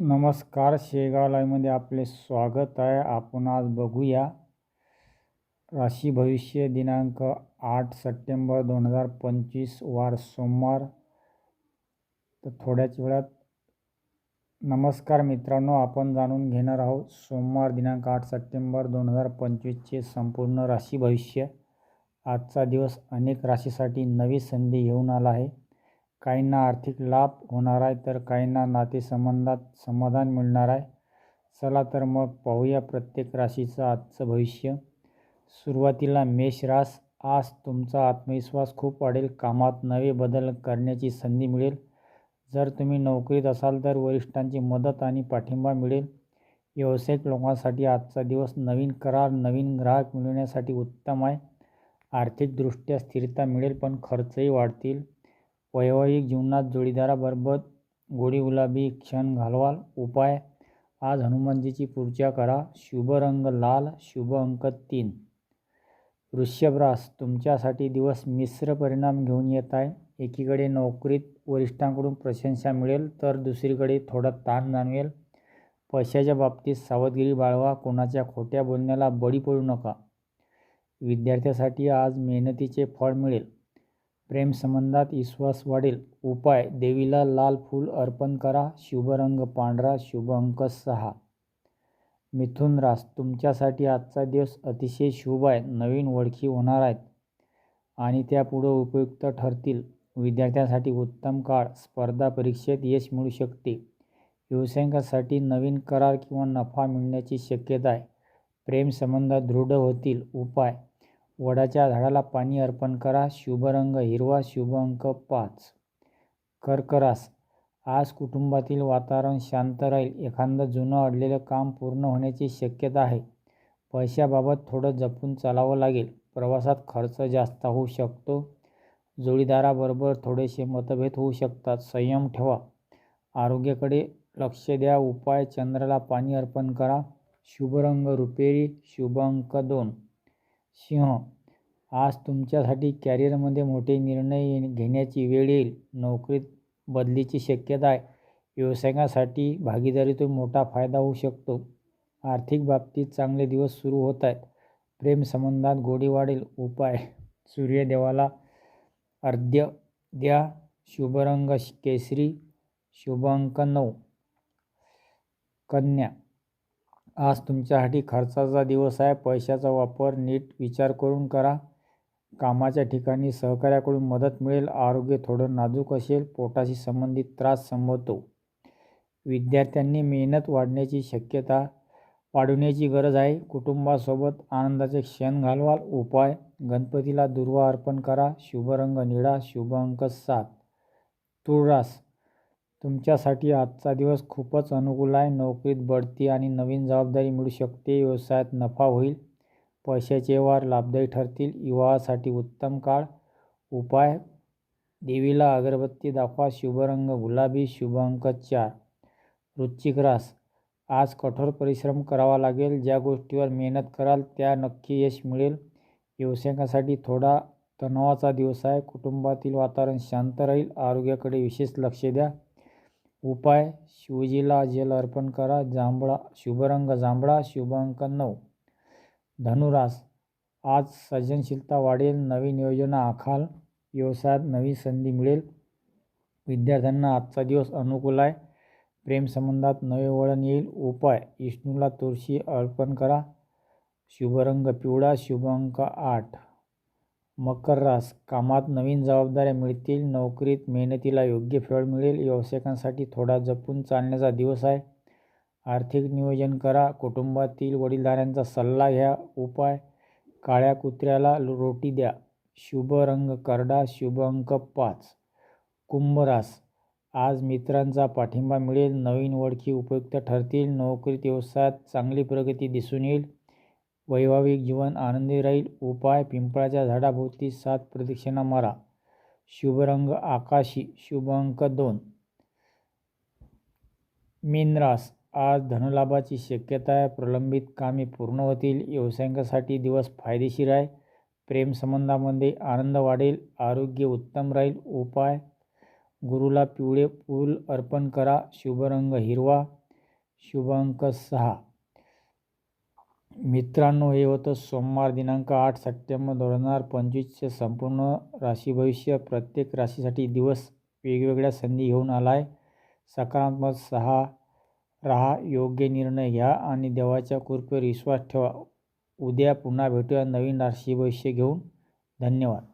नमस्कार शेगाव लाईव्हमध्ये आपले स्वागत आहे. आपण आज बघूया राशी भविष्य दिनांक आठ सप्टेंबर दोन हजार पंचवीस वार सोमवार. तर थोड्याच वेळात नमस्कार मित्रांनो आपण जाणून घेणार आहोत सोमवार दिनांक आठ सप्टेंबर दोन हजार पंचवीसचे संपूर्ण राशी भविष्य. आजचा दिवस अनेक राशीसाठी नवी संधी घेऊन आला आहे. काहींना आर्थिक लाभ होणार आहे तर काहींना नातेसंबंधात समाधान मिळणार आहे. चला तर मग पाहूया प्रत्येक राशीचं आजचं भविष्य. सुरुवातीला मेष रास आज तुमचा आत्मविश्वास खूप वाढेल कामात नवे बदल करण्याची संधी मिळेल. जर तुम्ही नोकरीत असाल तर वरिष्ठांची मदत आणि पाठिंबा मिळेल. व्यावसायिक लोकांसाठी आजचा दिवस नवीन करार नवीन ग्राहक मिळवण्यासाठी उत्तम आहे. आर्थिकदृष्ट्या स्थिरता मिळेल पण खर्चही वाढतील. वैवाहिक जीवनात जोडीदाराबरोबर गोडी गुलाबी क्षण घालवाल. उपाय आज हनुमानजीची पूजा करा. शुभ रंग लाल शुभ अंक तीन. वृषभरास तुमच्यासाठी दिवस मिश्र परिणाम घेऊन येत आहे. एकीकडे नोकरीत वरिष्ठांकडून प्रशंसा मिळेल तर दुसरीकडे थोडा ताण जाणवेल. पैशाच्या बाबतीत सावधगिरी बाळवा कोणाच्या खोट्या बोलण्याला बळी पडू नका. विद्यार्थ्यासाठी आज मेहनतीचे फळ मिळेल. प्रेमसंबंधात विश्वास वाढेल. उपाय देवीला लाल फूल अर्पण करा. शुभ रंग पांढरा शुभ अंक सहा. मिथुन रास तुमच्यासाठी आजचा दिवस अतिशय शुभ आहे. नवीन ओळखी होणार आहेत आणि त्या पुढं उपयुक्त ठरतील. विद्यार्थ्यांसाठी उत्तम काळ स्पर्धा परीक्षेत यश मिळू शकते. व्यावसायिकांसाठी नवीन करार किंवा नफा मिळण्याची शक्यता आहे. प्रेमसंबंध दृढ होतील. उपाय वडाच्या झाडाला पाणी अर्पण करा. शुभ रंग हिरवा शुभ अंक पाच. कर्करास आज कुटुंबातील वातावरण शांत राहील. एखादं जुनं अडलेलं काम पूर्ण होण्याची शक्यता आहे. पैशाबाबत थोडं जपून चालावं लागेल. प्रवासात खर्च जास्त होऊ शकतो. जोडीदाराबरोबर थोडेसे मतभेद होऊ शकतात. संयम ठेवा. आरोग्याकडे लक्ष द्या. उपाय चंद्राला पाणी अर्पण करा. शुभ रंग रुपेरी शुभ अंक दोन. सिंह आज तुमच्यासाठी कॅरिअरमध्ये मोठे निर्णय घेण्याची वेळ येईल. नोकरीत बदलीची शक्यता आहे. व्यवसायासाठी भागीदारीतून मोठा फायदा होऊ शकतो. आर्थिक बाबतीत चांगले दिवस सुरू होत आहेत. प्रेमसंबंधात गोडी वाढेल. उपाय सूर्यदेवाला अर्ध्य द्या. शुभरंग केसरी शुभ अंक नऊ. कन्या आज तुमच्यासाठी खर्चाचा दिवस आहे. पैशाचा वापर नीट विचार करून करा. कामाच्या ठिकाणी सहकार्याकडून मदत मिळेल. आरोग्य थोडं नाजूक असेल. पोटाशी संबंधित त्रास संभवतो. विद्यार्थ्यांनी मेहनत वाढण्याची शक्यता वाढवण्याची गरज आहे. कुटुंबासोबत आनंदाचे क्षण घालवाल. उपाय गणपतीला दुर्वा अर्पण करा. शुभ रंग निळा शुभ अंक सात. तुळरास तुमच्यासाठी आजचा दिवस खूपच अनुकूल आहे. नोकरीत बढती आणि नवीन जबाबदारी मिळू शकते. व्यवसायात नफा होईल. पैशाचे व्यवहार लाभदायी ठरतील. विवाहासाठी उत्तम काळ. उपाय. देवीला अगरबत्ती दाखवा. शुभ रंग. गुलाबी. शुभ अंक चार. वृश्चिक रास. आज कठोर परिश्रम करावा लागेल. ज्या गोष्टीवर मेहनत कराल त्या नक्की यश मिळेल. व्यवसायासाठी थोडा तणावाचा दिवस आहे. कुटुंबातील वातावरण शांत राहील. आरोग्याकडे विशेष लक्ष द्या. उपाय शिवजीला जल अर्पण करा. जांभळा शुभरंग जांभळा शुभांक नऊ. धनुरास आज सर्जनशीलता वाढेल नवीन योजना आखाल व्यवसायात नवी संधी मिळेल. विद्यार्थ्यांना आजचा दिवस अनुकूल आहे. प्रेमसंबंधात नवे वळण येईल. उपाय विष्णूला तुळशी अर्पण करा. शुभरंग पिवळा शुभांक आठ. मकर रास कामात नवीन जबाबदाऱ्या मिळतील नोकरीत मेहनतीला योग्य फळ मिळेल व्यावसायिकांसाठी थोडा जपून चालण्याचा दिवस आहे. आर्थिक नियोजन करा कुटुंबातील वडीलधाऱ्यांचा सल्ला घ्या उपाय काळ्या कुत्र्याला रोटी द्या. शुभ रंग करडा शुभ अंक पाच. कुंभरास आज मित्रांचा पाठिंबा मिळेल नवीन ओळखी उपयुक्त ठरतील नोकरीत व्यवसायात चांगली प्रगती दिसून येईल. वैवाहिक जीवन आनंदी राहील. उपाय पिंपळाच्या झाडाभोवती सात प्रदक्षिणा मारा. शुभ रंग आकाशी शुभ अंक दोन. मीनरास आज धनलाभाची शक्यता आहे. प्रलंबित कामे पूर्ण होतील. व्यावसायिकांसाठी दिवस फायदेशीर आहे. प्रेमसंबंधामध्ये आनंद वाढेल. आरोग्य उत्तम राहील. उपाय गुरुला पिवळे फूल अर्पण करा. शुभ रंग हिरवा. शुभ अंक सहा. मित्रांनो हे होतं सोमवार दिनांक आठ सप्टेंबर दोन हजार पंचवीसचे संपूर्ण राशी भविष्य. प्रत्येक राशीसाठी दिवस वेगवेगळ्या संधी घेऊन आला आहे सकारात्मक सहा राहा योग्य निर्णय घ्या आणि देवाच्या कृपेवर विश्वास ठेवा. उद्या पुन्हा भेटूया नवीन राशी भविष्य घेऊन. धन्यवाद.